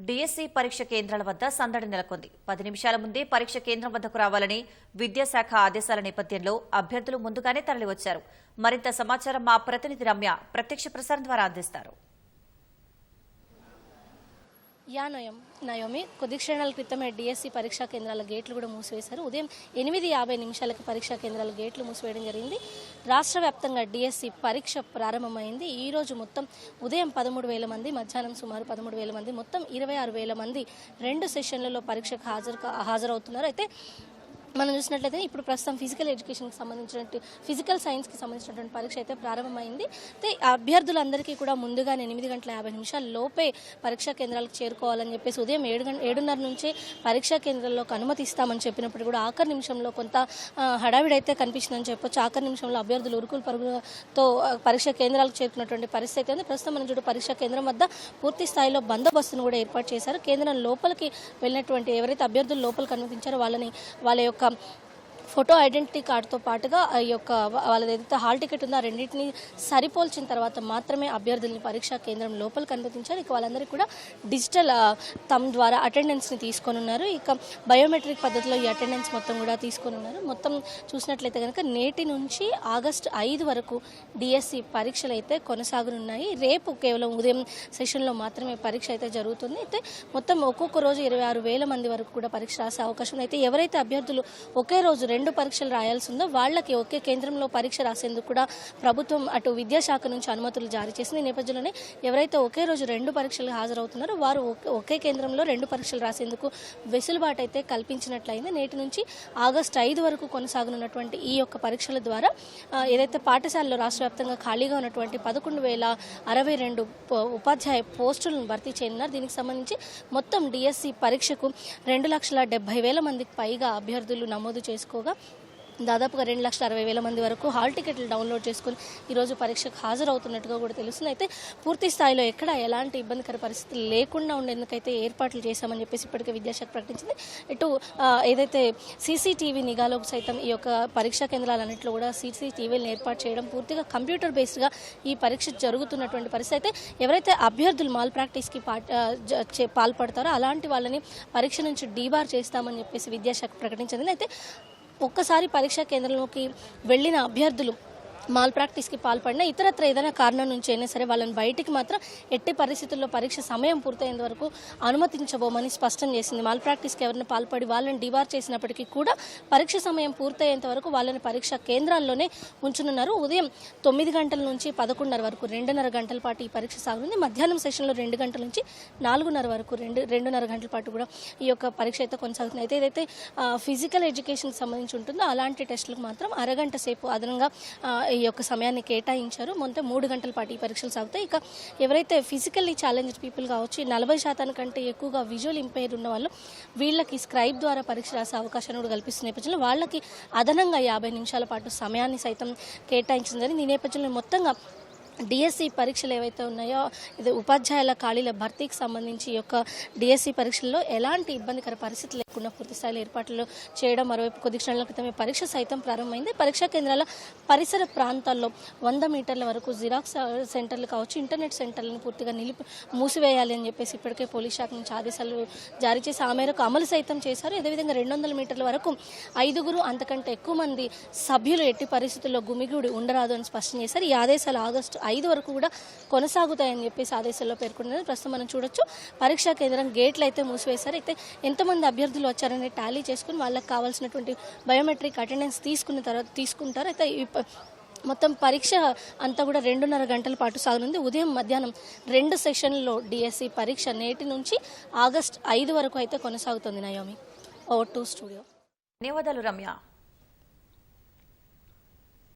DSC పరీక్ష కేంద్రాల వద్ద సందడి నెలకొంది. పది నిమిషాల ముందే పరీక్ష కేంద్రం వద్దకు రావాలని విద్యాశాఖ ఆదేశాల నేపథ్యంలో అభ్యర్థులు ముందుగానే తరలివచ్చారు. మరింత సమాచారం మా ప్రతినిధి రమ్య ప్రత్యక్ష ప్రసారం ద్వారా అందిస్తారు. యా నయం నయోమి కొద్ది క్షణాల క్రితమే డిఎస్సి పరీక్షా కేంద్రాల గేట్లు కూడా మూసివేశారు. ఉదయం ఎనిమిది యాభై నిమిషాలకు పరీక్షా కేంద్రాల గేట్లు మూసివేయడం జరిగింది. రాష్ట్ర వ్యాప్తంగా డిఎస్సి పరీక్ష ప్రారంభమైంది. ఈ రోజు మొత్తం ఉదయం పదమూడు వేల మంది మధ్యాహ్నం సుమారు పదమూడు వేల మంది మొత్తం ఇరవై ఆరు వేల మంది రెండు సెషన్లలో పరీక్షకు హాజరు హాజరవుతున్నారు. అయితే మనం చూసినట్లయితే ఇప్పుడు ప్రస్తుతం ఫిజికల్ ఎడ్యుకేషన్కి సంబంధించినట్టు ఫిజికల్ సైన్స్కి సంబంధించినటువంటి పరీక్ష అయితే ప్రారంభమైంది. అయితే అభ్యర్థులందరికీ కూడా ముందుగా ఎనిమిది గంటల యాభై నిమిషాల లోపే పరీక్షా కేంద్రాలకు చేరుకోవాలని చెప్పేసి ఉదయం ఏడు గంట ఏడున్నర నుంచే పరీక్షా కేంద్రాల్లోకి అనుమతి ఇస్తామని చెప్పినప్పుడు కూడా ఆఖరి నిమిషంలో కొంత హడావిడైతే కనిపించిందని చెప్పొచ్చు. ఆఖరి నిమిషంలో అభ్యర్థులు ఉరుకులు పరుగులతో పరీక్షా కేంద్రాలకు చేరుకున్నటువంటి పరిస్థితి అయితే ఉంది. ప్రస్తుతం మనం చూడు పరీక్షా కేంద్రం వద్ద పూర్తి స్థాయిలో బందోబస్తును కూడా ఏర్పాటు చేశారు. కేంద్రం లోపలికి వెళ్ళినటువంటి ఎవరైతే అభ్యర్థులు లోపలికి అనుమతించారో వాళ్ళని వాళ్ళ యొక్క வணக்கம் ఫోటో ఐడెంటిటీ కార్డుతో పాటుగా ఈ యొక్క వాళ్ళది ఏదైతే హాల్ టికెట్ ఉందో ఆ రెండింటిని సరిపోల్చిన తర్వాత మాత్రమే అభ్యర్థుల్ని పరీక్షా కేంద్రం లోపలికి అనుమతించారు. ఇక వాళ్ళందరికీ కూడా డిజిటల్ తమ్ ద్వారా అటెండెన్స్ని తీసుకొని ఉన్నారు. ఇక బయోమెట్రిక్ పద్ధతిలో ఈ అటెండెన్స్ మొత్తం కూడా తీసుకొని ఉన్నారు. మొత్తం చూసినట్లయితే కనుక నేటి నుంచి ఆగస్టు ఐదు వరకు డిఎస్సి పరీక్షలు అయితే కొనసాగనున్నాయి. రేపు కేవలం ఉదయం సెషన్లో మాత్రమే పరీక్ష అయితే జరుగుతుంది. అయితే మొత్తం ఒక్కొక్క రోజు ఇరవై ఆరు వేల మంది వరకు కూడా పరీక్ష రాసే అవకాశం అయితే ఎవరైతే అభ్యర్థులు ఒకే రోజు రెండు రెండు పరీక్షలు రాయాల్సి ఉందో వాళ్ళకి ఒకే కేంద్రంలో పరీక్ష రాసేందుకు కూడా ప్రభుత్వం అటు విద్యాశాఖ నుంచి అనుమతులు జారీ చేసింది. ఈ నేపథ్యంలోనే ఎవరైతే ఒకే రోజు రెండు పరీక్షలు హాజరవుతున్నారో వారు ఒకే- కేంద్రంలో రెండు పరీక్షలు రాసేందుకు వెసులుబాటు అయితే కల్పించినట్లయింది. నేటి నుంచి ఆగస్టు ఐదు వరకు కొనసాగనున్నటువంటి ఈ యొక్క పరీక్షల ద్వారా ఏదైతే పాఠశాలలో రాష్ట్ర వ్యాప్తంగా ఖాళీగా ఉన్నటువంటి పదకొండు వేల అరవై రెండు ఉపాధ్యాయ పోస్టులను భర్తీ చేయనున్నారు. దీనికి సంబంధించి మొత్తం డిఎస్సి పరీక్షకు రెండు లక్షల డెబ్బై వేల మందికి పైగా అభ్యర్థులు నమోదు చేసుకోగా దాదాపుగా రెండు లక్షల అరవై వేల మంది వరకు హాల్ టికెట్లు డౌన్లోడ్ చేసుకుని ఈరోజు పరీక్షకు హాజరవుతున్నట్టుగా కూడా తెలుస్తుంది. అయితే పూర్తి స్థాయిలో ఎక్కడ ఎలాంటి ఇబ్బందికర పరిస్థితులు లేకుండా ఉండేందుకైతే ఏర్పాట్లు చేశామని చెప్పేసి ఇప్పటికే విద్యాశాఖ ప్రకటించింది. ఇటు ఏదైతే సీసీటీవీ నిఘాలో సైతం ఈ యొక్క పరీక్షా కేంద్రాలన్నింటిలో కూడా సీసీటీవీలను ఏర్పాటు చేయడం పూర్తిగా కంప్యూటర్ బేస్డ్గా ఈ పరీక్ష జరుగుతున్నటువంటి పరిస్థితి. అయితే ఎవరైతే అభ్యర్థులు మాల్ ప్రాక్టీస్కి జ- పాల్పడతారో అలాంటి వాళ్ళని పరీక్ష నుంచి డీబార్ చేస్తామని చెప్పేసి విద్యాశాఖ ప్రకటించింది. అయితే ఒక్కసారి పరీక్షా కేంద్రంలోకి వెళ్ళిన అభ్యర్థులు మాల్ ప్రాక్టీస్కి పాల్పడిన ఇతరత్ర ఏదైనా కారణం నుంచి అయినా సరే వాళ్ళని బయటికి మాత్రం ఎట్టి పరిస్థితుల్లో పరీక్ష సమయం పూర్తయ్యేంత వరకు అనుమతించబోమని స్పష్టం చేసింది. మాల్ ప్రాక్టీస్కి ఎవరిని పాల్పడి వాళ్ళని డిబార్ చేసినప్పటికీ కూడా పరీక్ష సమయం పూర్తయ్యేంత వరకు వాళ్ళని పరీక్ష కేంద్రాల్లోనే ఉంచనున్నారు. ఉదయం తొమ్మిది గంటల నుంచి పదకొండున్నర వరకు రెండున్నర గంటల పాటు ఈ పరీక్ష సాగుతుంది. మధ్యాహ్నం సెషన్లో రెండు గంటల నుంచి నాలుగున్నర వరకు రెండు రెండున్నర గంటల పాటు కూడా ఈ యొక్క పరీక్ష అయితే కొనసాగుతుంది. అయితే ఏదైతే ఫిజికల్ ఎడ్యుకేషన్కి సంబంధించి ఉంటుందో అలాంటి టెస్టులకు మాత్రం అరగంట సేపు అదనంగా ఈ యొక్క సమయాన్ని కేటాయించారు. మొత్తం మూడు గంటల పాటు ఈ పరీక్షలు సాగుతాయి. ఇక ఎవరైతే ఫిజికల్లీ ఛాలెంజ్డ్ పీపుల్ కావచ్చు నలభై శాతానికంటే ఎక్కువగా విజువల్ ఇంపైర్ ఉన్న వాళ్ళు వీళ్ళకి స్క్రైబ్ ద్వారా పరీక్ష రాసే అవకాశాన్ని కూడా కల్పిస్తున్న నేపథ్యంలో వాళ్ళకి అదనంగా యాభై నిమిషాల పాటు సమయాన్ని సైతం కేటాయించిందని ఈ నేపథ్యంలో మొత్తంగా డిఎస్సి పరీక్షలు ఏవైతే ఉన్నాయో ఇది ఉపాధ్యాయుల ఖాళీల భర్తీకి సంబంధించి యొక్క డిఎస్సి పరీక్షల్లో ఎలాంటి ఇబ్బందికర పరిస్థితి లేకుండా పూర్తిస్థాయిలో ఏర్పాట్లు చేయడం మరోవైపు కొద్ది క్షణాల క్రితమే పరీక్ష సైతం ప్రారంభమైంది. పరీక్షా కేంద్రాల పరిసర ప్రాంతాల్లో వంద మీటర్ల వరకు జిరాక్స్ సెంటర్లు కావచ్చు ఇంటర్నెట్ సెంటర్లను పూర్తిగా నిలిపి మూసివేయాలి అని చెప్పేసి ఇప్పటికే పోలీస్ శాఖ నుంచి ఆదేశాలు జారీ చేసి ఆ మేరకు అమలు సైతం చేశారు. అదేవిధంగా రెండు వందల మీటర్ల వరకు ఐదుగురు అంతకంటే ఎక్కువ మంది సభ్యులు ఎట్టి పరిస్థితుల్లో గుమిగూడి ఉండరాదు అని స్పష్టం చేశారు. ఈ ఆదేశాలు ఆగస్టు ఐదు వరకు కూడా కొనసాగుతాయని చెప్పేసి ఆదేశాల్లో పేర్కొన్నారు ప్రస్తుతం మనం చూడొచ్చు. పరీక్షా కేంద్రం గేట్లు అయితే మూసివేశారు. అయితే ఎంతమంది అభ్యర్థులు వచ్చారని టాలీ చేసుకుని వాళ్ళకి కావాల్సినటువంటి బయోమెట్రిక్ అటెండెన్స్ తీసుకున్న తర్వాత తీసుకుంటారు. అయితే మొత్తం పరీక్ష అంతా కూడా రెండున్నర గంటల పాటు సాగనుంది. ఉదయం మధ్యాహ్నం రెండు సెషన్లో డిఎస్సి పరీక్ష నేటి నుంచి ఆగస్ట్ ఐదు వరకు అయితే కొనసాగుతుంది నయోమి. ఓ టూ స్టూడియో. ధన్యవాదాలు రమ్య.